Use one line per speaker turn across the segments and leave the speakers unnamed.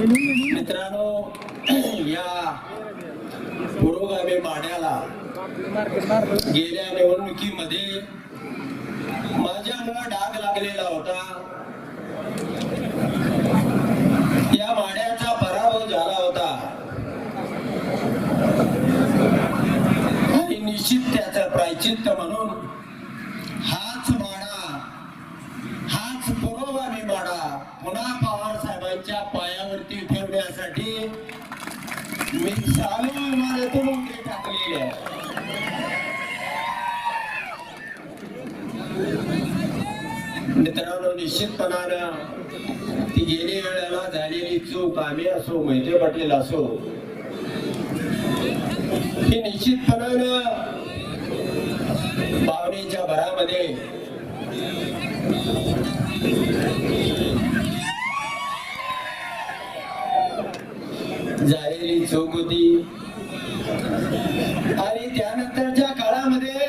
मित्रांनो या पुरोगामी माड्याला गेल्या निवडणुकीमध्ये माझ्यामुळे डाग लागलेला होता. या माड्याचा पराभव झाला होता. आणि निश्चित त्याचं प्रायचित्त म्हणून हाच माडा हाच पुरोगामी माडा पुन्हा पवार साहेबांच्या पायावरती ठेवण्यासाठी मी चालू इमारतीतून उडी टाकलेली आहे मित्रांनो निश्चितपणानं ती गेली वेळेला झालेली चूक आम्ही असो मोहिते पाटील असो ही निश्चितपणानं भावनेच्या भरामध्ये झालेली चूक होती. आणि त्यानंतरच्या काळामध्ये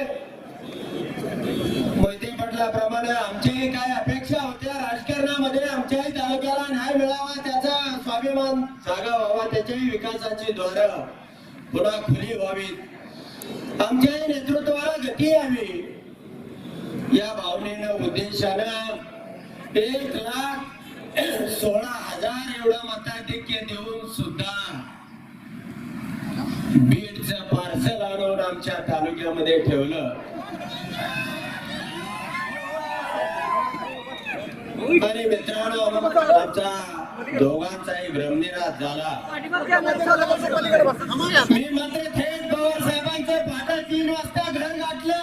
मोहिते पाटलाप्रमाणे आमचे काय जागा व्हावा त्याच्याही विकासाची द्वार पुन्हा खुली व्हावीत. आमच्याही नेतृत्वाला गती यावी. या भावनेनं उद्देशानं एक लाख सोळा हजार एवढं मताधिक्य देऊन सुद्धा बीडच पार्सल आणून आमच्या तालुक्यामध्ये ठेवलं. आणि मित्रांनो आमचा दोघांचाही भ्रमनिराश झाला. मी मात्र थेट पवार साहेबांचं पाटा तीन वाजता घर गाठलं.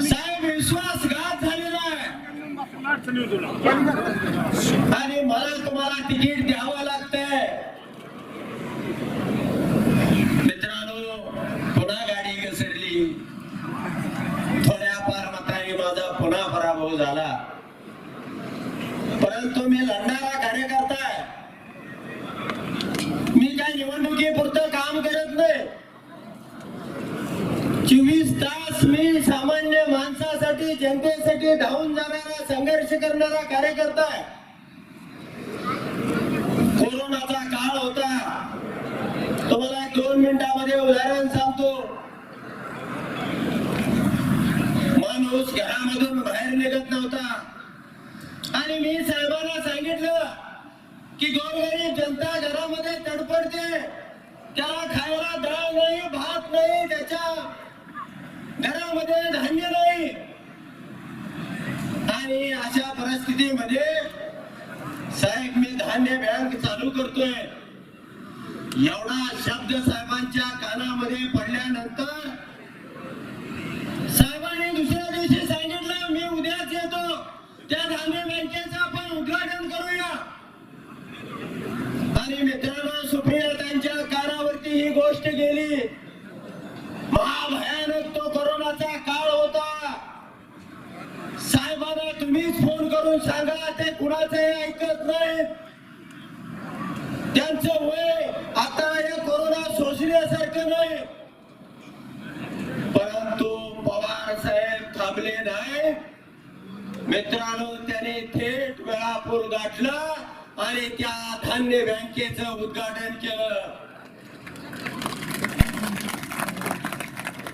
साहेब विश्वासघात झालेला आहे. आणि मला तुम्हाला तिकीट द्यावं लागतंय मित्रांनो पुन्हा गाडी घसरली थोड्याफार मताने माझा पुन्हा पराभव झाला परंतु मी लढणारा कार्यकर्ता आहे मी काय काम करत नाही. चोवीस तास मी सामान्य माणसासाठी जनतेसाठी धावून जाणारा संघर्ष करणारा कार्यकर्ता आहे कोरोनाचा काळ होता तुम्हाला एक दोन मिनिटामध्ये उदाहरण सांगतो माणूस घरामधून बाहेर निघत नव्हता आणि मी साहेबांना सांगितलं की गोरगरीब जनता घरामध्ये तडपडते त्याला खायला डाळ नाही नाही त्याच्या घरामध्ये धान्य नाही. आणि अशा परिस्थितीमध्ये साहेब मी धान्य बँक चालू करतोय. एवढा शब्द साहेबांच्या कानामध्ये पडल्यानंतर साहेबांनी दुसऱ्या दिवशी सांगितलं मी उद्याच येतो. त्या धान्य बँकेचं आपण उद्घाटन करूया. आणि मित्रांनो सुप्रिया त्यांच्या कानावरती ही गोष्ट गेली. भयानक तो कोरोनाचा काळ होता. साहेबांना तुम्हीच फोन करून सांगा ते कुणाचंही ऐकत नाही. त्यांचं वय आता या कोरोना सोसण्यासारखं नाही. परंतु पवार साहेब थांबले नाही. मित्रांनो त्याने थेट वेळापूर गाठलं आणि त्या धान्य बँकेचं उद्घाटन केलं.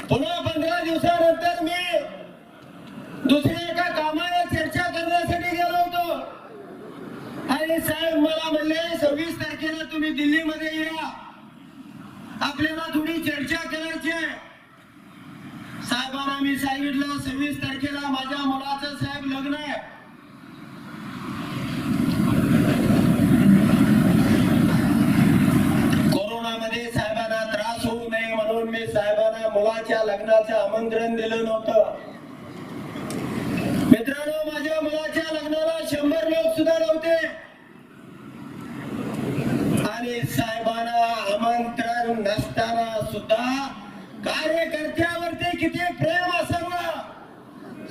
पुन्हा पंधरा दिवसानंतर मी दुसऱ्या एका कामाला चर्चा करण्यासाठी गेलो होतो. आणि साहेब मला म्हणले सव्वीस तारखेला तुम्ही दिल्लीमध्ये या. आपल्याला थोडी चर्चा करायची आहे. साहेबांना मी सांगितलं सव्वीस तारखेला माझ्या मुलाचं साहेब लग्न आहे कोरोनामध्ये साहेबांना त्रास होऊ नये म्हणून मी साहेबांना मुलाच्या लग्नाचं आमंत्रण दिलं नव्हतं. मित्रांनो माझ्या मुलाच्या लग्नाला शंभर लोक सुद्धा नव्हते. आणि साहेबांना आमंत्रण नसताना सुद्धा कार्यकर्त्यावरती किती प्रेम असावं?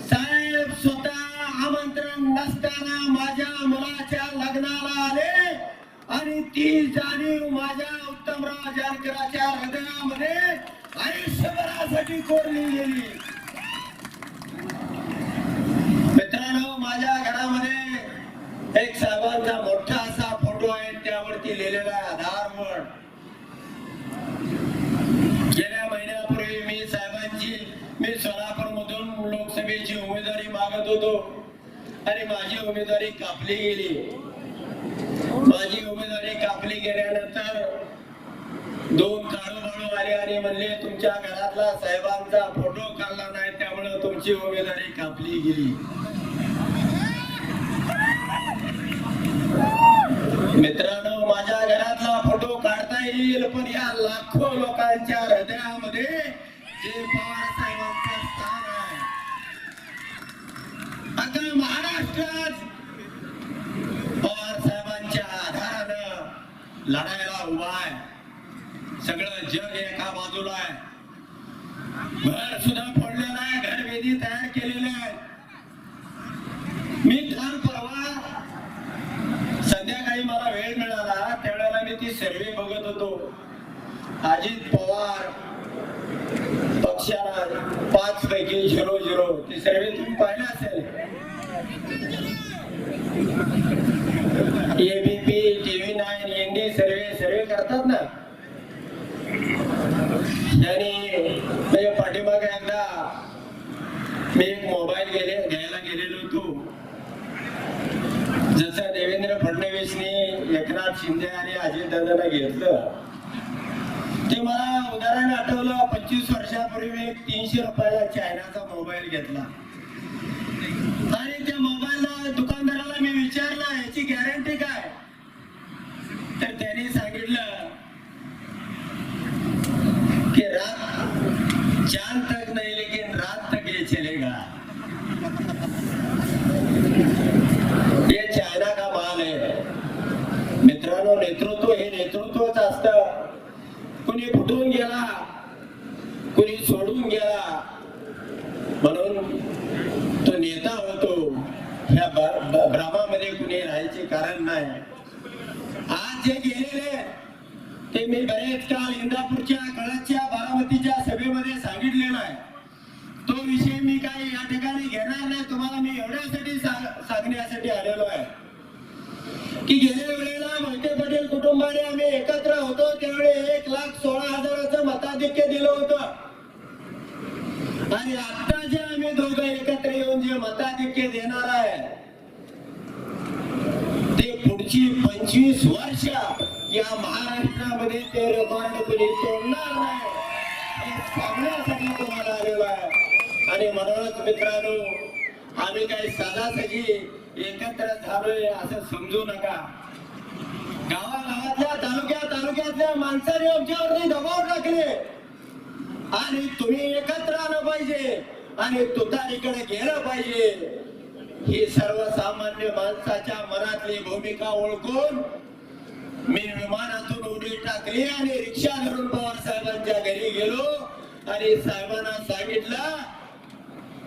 साहेब स्वतः आमंत्रण नसताना माझ्या मुलाच्या लग्नाला आले आणि ती जाणीव माझ्या उत्तमराव जानकराच्या हृदय कोरली. गेली मित्रांनो माझ्या घरामध्ये एक साहेबांचा मोठा असा फोटो आहे त्यावरती लिहिलेला आहे म्हण गेल्या महिन्यापूर्वी मी साहेबांची मी सोलापूर मधून लोकसभेची उमेदवारी मागत होतो. आणि माझी उमेदवारी कापली गेली. माझी उमेदवारी कापली गेल्यानंतर दोन काळूबाळू आले आणि म्हणले तुमच्या घरातला साहेबांचा फोटो काढला नाही त्यामुळे तुमची उमेदवारी कापली गेली. मित्रांनो माझ्या घरातला फोटो काढता येईल पण या लाखो लोकांच्या हृदयामध्ये जे पवार साहेबांचं स्थान आहे. आता महाराष्ट्रात पवार साहेबांच्या आधारानं लढायला उभा आहे. सगळं जग एका बाजूला आहे. घर सुद्धा पडलेलं आहे घर वेदी तयार केलेले आहे मी काल परवा संध्याकाळी मला वेळ मिळाला त्यावेळेला मी ती सर्वे बघत होतो. अजित पवार पक्षाला पाच पैकी झिरो झिरो. ती सर्वे तुम्ही पाहिलं असेल. ABP TV nine ND survey survey करतात ना आणि म्हणजे पाठीमागे एकदा मी एक मोबाईल गेले घ्यायला गेलेलो होतो जसं देवेंद्र फडणवीसनी एकनाथ शिंदे आणि अजित दादांना घेतलं. ते मला उदाहरण आठवलं. पंचवीस वर्षापूर्वी मी तीनशे रुपयाला चायनाचा मोबाईल घेतला. आणि त्या मोबाईलला दुकानदाराला मी विचारला याची गॅरंटी काय? तर त्यांनी सांगितलं कि रात चांद तक नहीं लेकिन रात तक ये चलेगा ये चायना का माल है मित्रांनो नेतृत्व हे नेतृत्वच असत कुणी फुटून गेला? कुणी सोडून गेला? म्हणून तो नेता होतो. ह्या भ्रमामध्ये कुणी राहायचे कारण नाही. आज जे गेलेले ते मी बरेच काल इंदापूरच्या कळाच्या बारामतीच्या सभेमध्ये सांगितलेलं आहे तो विषय मी काही या ठिकाणी घेणार नाही. तुम्हाला मी एवढ्यासाठी सांगण्यासाठी आलेलो आहे. की गेले आम्ही एकत्र होतो त्यावेळी एक लाख सोळा हजाराचं मताधिक्य दिलं होतं. आणि आता जे आम्ही दोघं एकत्र येऊन जे मताधिक्य देणार आहे ते पुढची पंचवीस वर्ष या महाराष्ट्रामध्ये ते रेकॉर्ड कुणी तोडणार नाही हे सांगण्यासाठी तुम्हाला आलेलो आहे. आणि म्हणूनच मित्रांनो आम्ही काही साधासजी एकत्र झालोय असं समजू नका. गावागावातल्या तालुक्या तालुक्यातल्या माणसाने आमच्यावरती दबाव टाकले. आणि तुम्ही एकत्र आलं पाहिजे. आणि तुतारीकडे गेलं पाहिजे. ही सर्वसामान्य माणसाच्या मनातली भूमिका ओळखून मी विमानातून उडी टाकली आणि रिक्षा धरून पवार साहेबांच्या घरी गेलो. आणि साहेबांना सांगितलं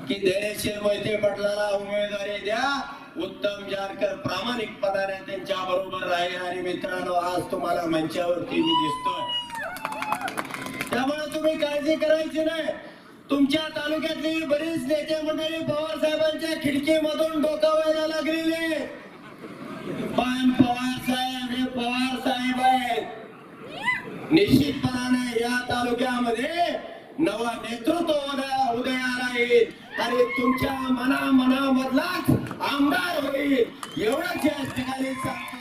की धैर्यशील मोहिते पटलाला उमेदवारी द्या. उत्तम जानकर प्रामाणिकपणाने त्यांच्या बरोबर राहील. आणि मित्रांनो आज तुम्हाला मंचावरती मी दिसतोय. त्यामुळे तुम्ही काळजी करायची नाही. तुमच्या तालुक्यातली बरीच नेते मंडळी पवार साहेबांच्या खिडकीमधून डोकावायला लागलेली पण पवार साहेब हे पवार साहेब आहेत. निश्चितपणाने या तालुक्यामध्ये नवा नेतृत्व उदया उदयाला येईल. आणि तुमच्या मना मनामधलाच आमदार होईल. एवढंच या ठिकाणी सांगतो.